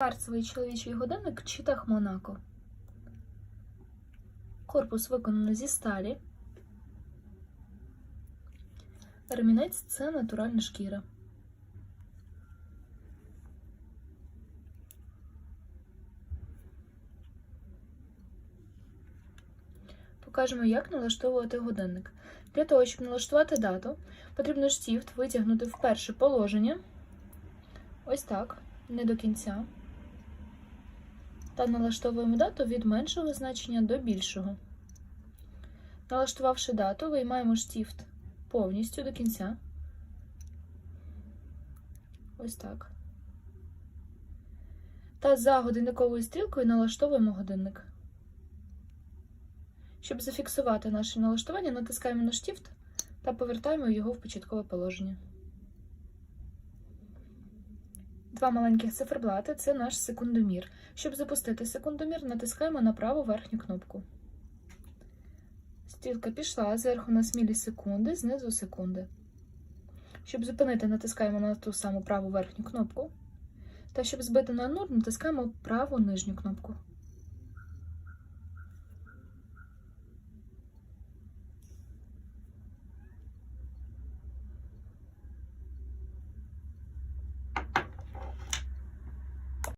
Кварцевий чоловічий годинник Читах Монако. Корпус виконано зі сталі. Ремінець це натуральна шкіра. Покажемо, як налаштовувати годинник. Для того, щоб налаштувати дату, потрібно штіфт витягнути в перше положення. Ось так, не до кінця. Та налаштовуємо дату від меншого значення до більшого. Налаштувавши дату, виймаємо штіфт повністю до кінця. Ось так. Та за годинниковою стрілкою налаштовуємо годинник. Щоб зафіксувати наше налаштування, натискаємо на штіфт та повертаємо його в початкове положення. Два маленьких циферблати це наш секундомір. Щоб запустити секундомір, натискаємо на праву верхню кнопку. Стрілка пішла, зверху у нас мілісекунди, знизу секунди. Щоб зупинити, натискаємо на ту саму праву верхню кнопку. Та щоб збити на нуль, натискаємо праву нижню кнопку.